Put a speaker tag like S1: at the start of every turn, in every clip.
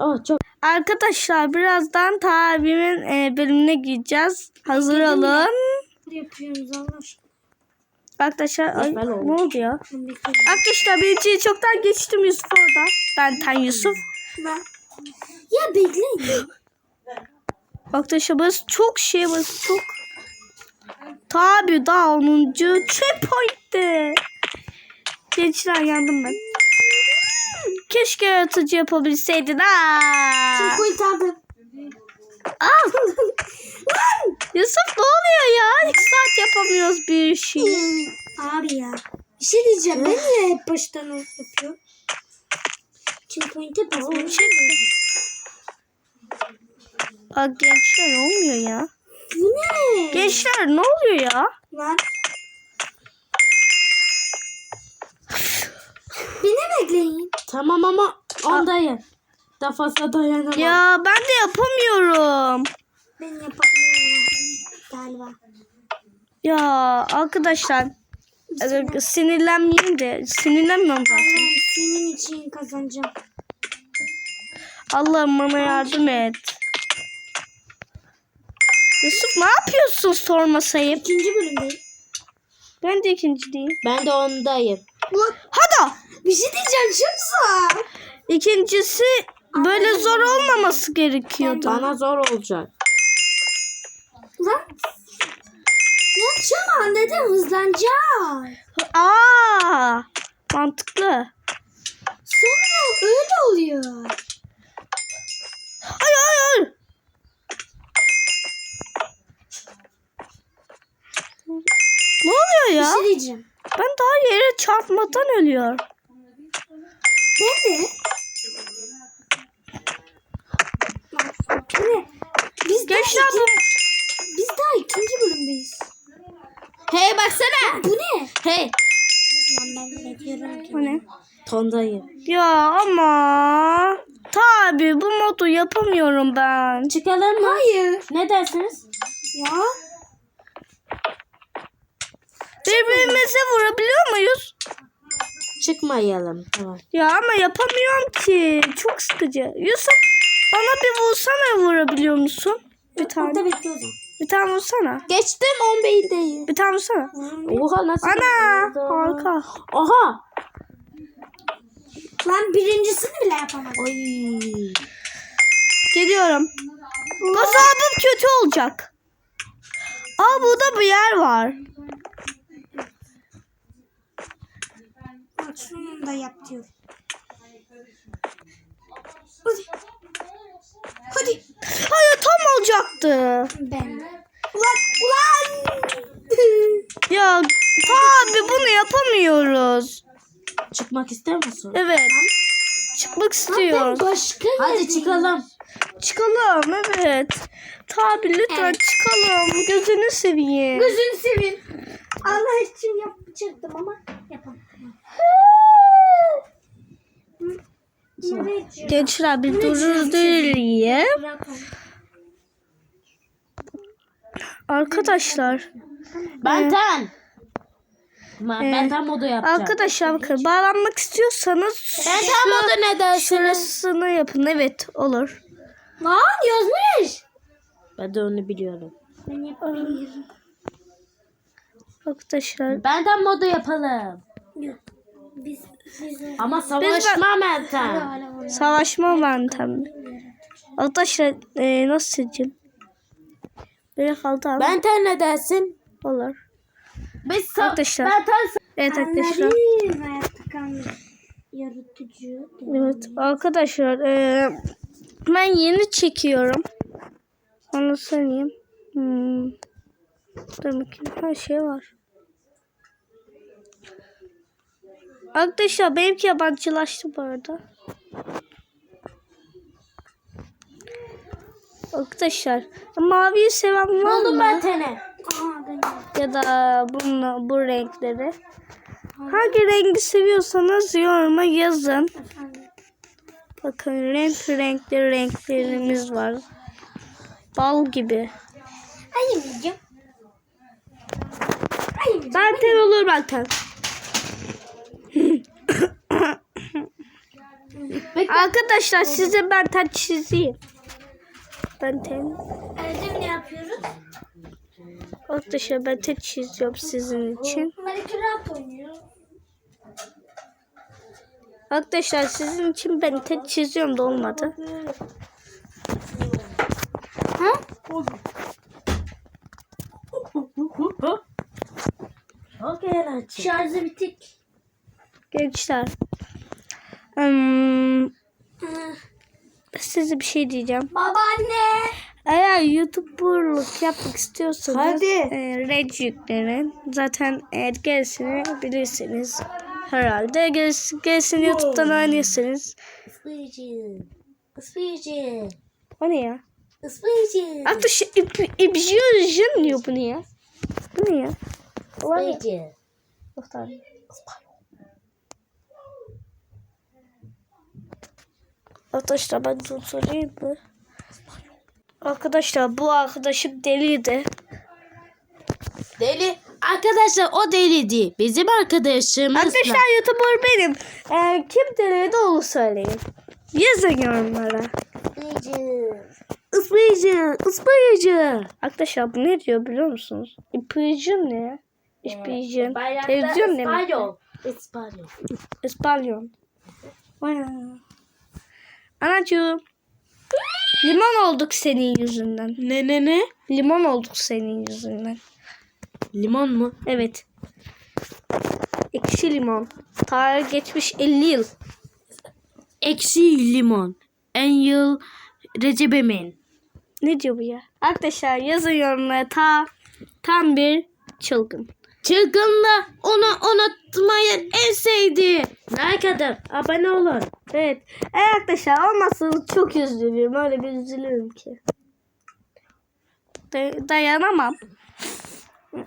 S1: Oh çok.
S2: Arkadaşlar birazdan tabimin e, bölümüne gideceğiz. Hazır olun.
S3: yapıyorsunuz Allah aşkına?
S2: Arkadaşlar ay, ne oldu ya?
S3: Bekliyorum.
S2: Arkadaşlar birinciyi çoktan geçtim Yusuf orada. Ben Tan Yusuf.
S3: Ben... Ya bekleyin.
S2: Arkadaşlar burası çok şey burası çok. Tabi daha 10. checkpoint'te. Gençler yandım ben. Keşke yaratıcı yapabilseydin. Aa.
S3: Koy tabi.
S2: Aa. Yusuf ne oluyor ya? İki saat yapamıyoruz bir şey.
S3: Abi ya. Bir şey diyeceğim. Ben niye hep baştan yapıyorum? Checkpoint'e.
S2: Şey Aa, gençler ne oluyor ya?
S3: Bu ne?
S2: Gençler ne oluyor ya?
S3: Lan. Beni bekleyin.
S1: Tamam ama ondayım. Daha fazla dayanamam.
S2: Ya ben de yapamıyorum.
S3: Ben yapamıyorum. Galiba.
S2: Ya arkadaşlar e, sinirlenmeyeyim de sinirlenmiyorum zaten.
S3: Senin için kazanacağım.
S2: Allah'ım bana yardım et. Yusuf ne yapıyorsun sorma sayıp?
S3: İkinci bölümdeyim.
S2: Ben de ikinci değil.
S1: Ben de ondayım.
S3: Ulan. Bir şey diyeceğim çok zor.
S2: İkincisi böyle zor olmaması gerekiyordu.
S1: Bana zor olacak.
S3: Lan. Ne yapacağım anladım hızlanacağım.
S2: Aa, mantıklı.
S3: Sonra öyle oluyor.
S2: Hayır hayır. Ne oluyor
S3: Bir
S2: ya?
S3: şey diyeceğim.
S2: Ben daha yere çarpmadan ölüyor.
S3: Ben de. Ne? Biz daha,
S2: Gençler
S3: iki-
S2: bu
S3: biz daha ikinci bölümdeyiz.
S1: Hey baksana.
S3: Bu ne?
S1: Hey.
S3: Lan ben ne diyorum ki?
S2: Bu ne?
S1: Tondayım.
S2: Ya ama tabi bu modu yapamıyorum ben.
S1: Çıkalım mı?
S3: Hayır.
S1: Ne dersiniz?
S3: Ya.
S2: Birbirimize vurabiliyor muyuz?
S1: Çıkmayalım. Tamam.
S2: Ya ama yapamıyorum ki. Çok sıkıcı. Yusuf bana bir vursana vurabiliyor musun? Bir tane.
S3: Orada bekliyorum.
S2: Bir tane vursana.
S1: Geçtim 10 beyindeyim.
S2: Bir tane vursana.
S1: Oha nasıl?
S2: Ana harika.
S1: Oha.
S3: Lan birincisini bile yapamadım.
S1: Ay.
S2: Geliyorum. Gazabım kötü olacak. Aa burada bir yer var.
S3: Bak şunu da yap diyor. Hadi. Hadi.
S2: Hayır tam olacaktı.
S3: Ben. Ulan. Ulan.
S2: Ya tabi bunu yapamıyoruz.
S1: Çıkmak ister misin?
S2: Evet. Çıkmak
S3: ben
S2: istiyorum.
S3: başka
S1: Hadi çıkalım.
S2: Çıkalım evet. Tabi lütfen
S3: Evet.
S2: çıkalım. Gözünü seveyim.
S3: Gözünü seveyim. Allah için yapacaktım ama yapamadım.
S2: Gençler bir durdurayım.
S3: Bırakın.
S2: Arkadaşlar.
S1: Benten. Ben,
S2: Ee,
S1: benten modu yapacağım.
S2: Arkadaşlar bakın bağlanmak istiyorsanız
S1: Benten
S2: şu-
S1: modu ne dersiniz?
S2: şurasını yapın. Evet olur.
S3: Lan yazmış.
S1: Ben de onu biliyorum.
S3: Ben yapamıyorum.
S2: Arkadaşlar
S1: Benten modu yapalım.
S3: Yok. Biz biz
S1: Ama savaşma
S3: hala
S2: savaşma yöntemi. Arkadaşlar e, nasıl seçeyim? Böyle kaldı ama
S1: Benten ne dersin?
S2: olur.
S1: Biz sa-
S2: Arkadaşlar.
S1: Benten
S2: Evet arkadaşlar.
S3: Yaratıcı.
S2: Evet arkadaşlar e, ben yeni çekiyorum. Onu söyleyeyim. Hmm. Dur bakayım her şey var. Arkadaşlar benimki yabancılaştı bu arada. Arkadaşlar maviyi seven var
S1: buldum
S2: mı?
S3: ben
S2: Ya da bunu, bu renkleri. Hangi rengi seviyorsanız yoruma yazın. Bakın renk renkli renklerimiz var. Bal gibi.
S3: Ayımayacağım. Ayımayacağım.
S2: Zaten olur zaten.
S1: Peki
S2: Arkadaşlar size ben tat çizeyim. Ben ten.
S3: Evde ne yapıyoruz?
S2: Arkadaşlar ben tat çiziyorum sizin için.
S3: Minecraft oynuyoruz.
S2: Arkadaşlar sizin için ben tat çiziyorum da olmadı.
S3: Ha? Şarjı bitik.
S2: Gençler.
S3: Hı.
S2: size bir şey diyeceğim.
S3: Babaanne.
S2: Eğer YouTuber'lık yapmak istiyorsanız
S1: Hadi.
S2: e, Red yüklenin. Zaten eğer gerisini bilirsiniz. Herhalde gerisi, gerisini YouTube'dan öğrenirsiniz.
S3: Ispıyıcı. Ispıyıcı.
S2: O ne ya?
S3: Ispıyıcı.
S2: Arkadaşlar Ibjusion diyor bu ne ya? Bu ne ya?
S3: Ispıyıcı.
S2: Arkadaşlar ben bunu mi? Arkadaşlar bu arkadaşım deliydi.
S1: Deli. Arkadaşlar o deli değil. Bizim arkadaşımız.
S2: Arkadaşlar YouTuber benim. Ee, kim deliydi onu söyleyin. Yazın yorumlara.
S3: Ispıyıcı,
S2: ıspıyıcı. Arkadaşlar bu ne diyor biliyor musunuz? İspiyıcı ne ya? İspiyıcı. Televizyon ne?
S1: İspanyol. İspanyol.
S2: İspanyol. Anacığım. Limon olduk senin yüzünden.
S1: Ne ne ne?
S2: Limon olduk senin yüzünden.
S1: Limon mu?
S2: Evet. Ekşi limon. Tarih geçmiş 50 yıl.
S1: Eksi limon. En yıl Recep Emin.
S2: Ne diyor bu ya? Arkadaşlar yazın yorumlara ta, tam bir çılgın.
S1: Çılgınla onu unutmayın en sevdiği. Like atın. Abone olun.
S2: Evet. Eğer arkadaşlar olmazsanız çok üzülürüm. Öyle bir üzülürüm ki. Day- dayanamam.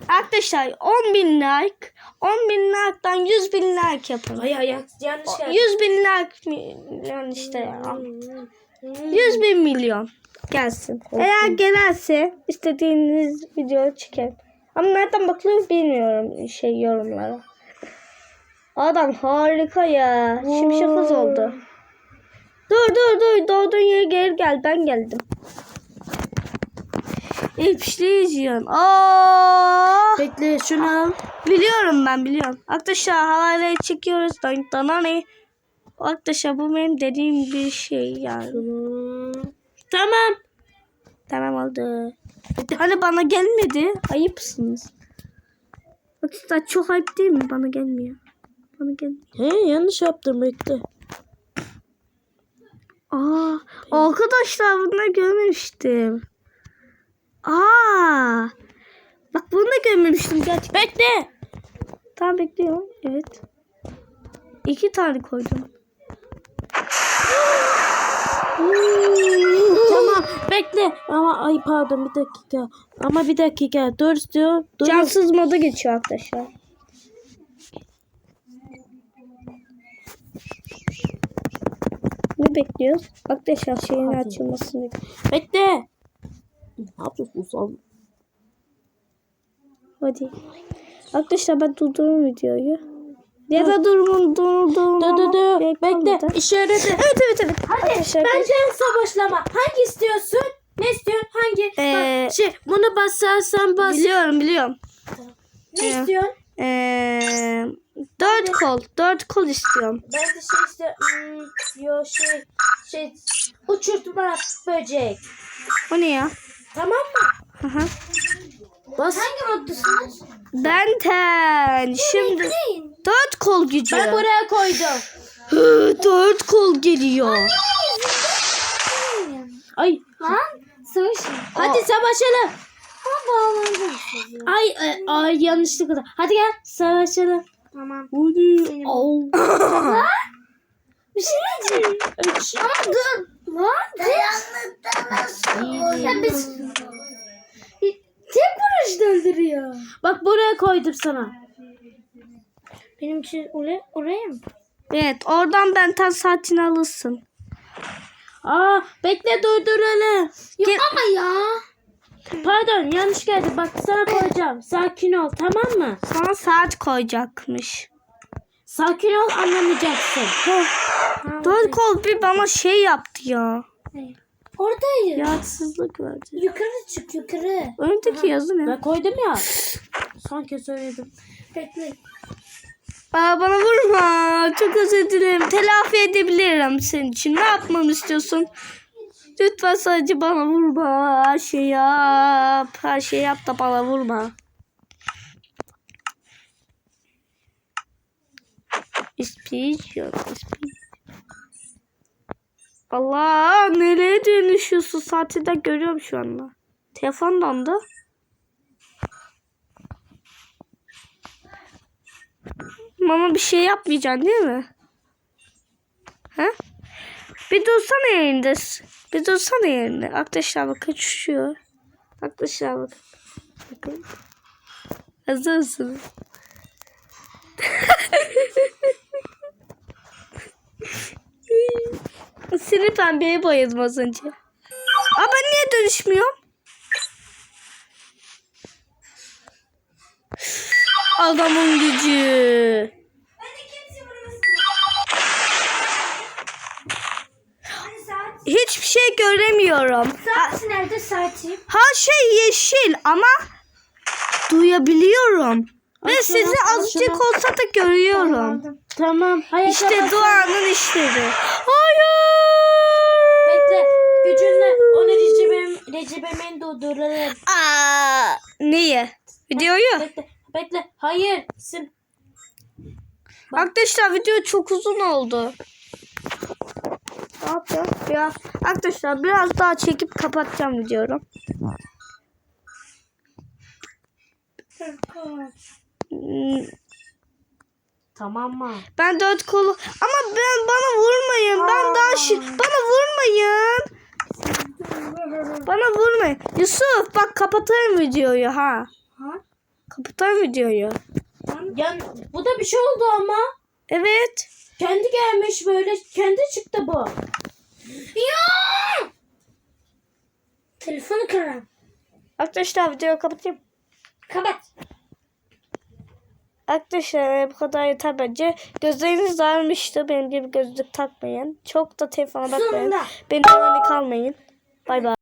S2: Arkadaşlar 10 bin like 10 bin like'dan 100 bin like yapın.
S1: Ay ay yanlış geldi.
S2: 100 bin like milyon işte ya. 100 bin milyon gelsin. Eğer gelirse istediğiniz video çıkar. Ama nereden bakılıyor bilmiyorum şey yorumlara. Adam harika ya. Şimşek hız oldu. Dur dur dur doğduğun yere geri gel ben geldim. İpşleyiciyon. Aa!
S1: Bekle şunu al.
S2: Biliyorum ben biliyorum. Arkadaşlar havale çekiyoruz. Dan danane. Arkadaşlar bu benim dediğim bir şey yani.
S1: Tamam.
S2: Tamam oldu. Hani bana gelmedi. Ayıpsınız. Arkadaşlar çok ayıp değil mi? Bana gelmiyor. Bana gelmiyor.
S1: He yanlış yaptım bekle.
S2: Aa, arkadaşlar bunu görmemiştim. Aa, bak bunu da görmemiştim gerçekten.
S1: Bekle.
S2: Tamam bekliyorum. Evet. İki tane koydum.
S1: tamam bekle. Ama ay pardon bir dakika. Ama bir dakika. Dur diyor. Dur.
S2: Cansız moda geçiyor arkadaşlar. Ne bekliyoruz? Arkadaşlar şeyin
S1: Hadi.
S2: açılmasını.
S1: Bekle. Yapıyorsun sen?
S2: Hadi. Arkadaşlar ben durdurun videoyu. Ya da durun durdurun.
S1: Dur dur dur. Bekle.
S2: Bekle.
S1: İşareti.
S2: Evet evet evet. Hadi. Arkadaşlar,
S1: Bence savaşlama. Hangi istiyorsun? Ne istiyorsun? Hangi?
S2: Ee,
S1: Bak, şey bunu basarsan bas.
S2: biliyorum biliyorum.
S1: Ne istiyorsun?
S2: Ee, dört kol. Dört kol istiyorum.
S1: Ben de şey istiyorum. Hmm, yo şey şey uçurtma böcek.
S2: O ne ya?
S1: Tamam mı?
S2: Hı hı.
S1: Bas. Hangi moddusunuz?
S2: Benten. Şimdi dört kol gücü.
S1: Ben buraya koydum.
S2: Hı, dört kol geliyor.
S1: Ay.
S3: Lan savaşın.
S1: Hadi savaşalım.
S3: Ha bağlandım.
S1: Ay, ay, ay yanlışlıkla. Hadi gel savaşalım.
S3: Tamam.
S1: Hadi. Au.
S3: Bir şey diyeceğim. Ama dur. Dayanlıkta nasıl Ya biz... Tek vuruş öldürüyor.
S1: Bak buraya koydum sana.
S3: Benim için oraya, oraya mı?
S2: Evet oradan benten saatini alırsın.
S1: Aa bekle durduralım.
S2: Gel-
S3: Ama ya.
S1: Pardon yanlış geldi. Bak sana koyacağım. Sakin ol tamam mı?
S2: Sana saat koyacakmış.
S1: Sakin ol anlamayacaksın.
S2: Dört kol bir bana şey yaptı ya.
S3: Oradayım.
S2: Ya haksızlık verdi.
S3: Yukarı çık yukarı.
S2: Önündeki yazı ne?
S1: Ben koydum ya. Son kez söyledim.
S3: Bekle.
S2: Aa, bana vurma. Çok özür dilerim. Telafi edebilirim senin için. Ne yapmamı istiyorsun? Lütfen sadece bana vurma. Her şey yap. Her şey yap da bana vurma. İspiç yok. Allah nereye dönüşüyorsun? Saati de görüyorum şu anda. Telefondan da. Mama bir şey yapmayacaksın değil mi? Ha? Bir dursana yerinde. Bir dursana yerinde. Arkadaşlar bakın düşüyor. Arkadaşlar bakın. Bakın. Hazır mısınız? Seni pembeye boyadım az önce. Aa ben niye dönüşmüyorum? Adamın gücü. Hiçbir şey göremiyorum. Ha,
S3: Saat nerede saatim?
S2: her şey yeşil ama duyabiliyorum. Ve
S1: Aşağı,
S2: sizi azıcık olsa da görüyorum.
S1: Tamam. Hayır.
S2: İşte duanın işleri. Hayır.
S1: Bekle. Gücünle onu Recep'im, Recep'imin durduralım.
S2: Aa, niye? Videoyu.
S1: Bekle. Bekle. Hayır. Sim.
S2: Arkadaşlar video çok uzun oldu. Ne yapacağız? Ya arkadaşlar biraz daha çekip kapatacağım videoyu. Hmm,
S1: Tamam mı?
S2: Ben dört kolu ama ben bana vurmayın. Ben daha şi bana vurmayın. Bana vurmayın. Yusuf bak kapatayım videoyu ha.
S3: Ha?
S2: Kapatayım videoyu.
S1: Ya bu da bir şey oldu ama.
S2: Evet.
S1: Kendi gelmiş böyle. Kendi çıktı bu.
S3: Ya! Telefonu kırarım.
S2: Arkadaşlar videoyu kapatayım.
S3: Kapat.
S2: Arkadaşlar bu kadar yeter bence. Gözleriniz ağrımıştı. Benim gibi gözlük takmayın. Çok da telefona bakmayın. Beni kalmayın. Bay bay.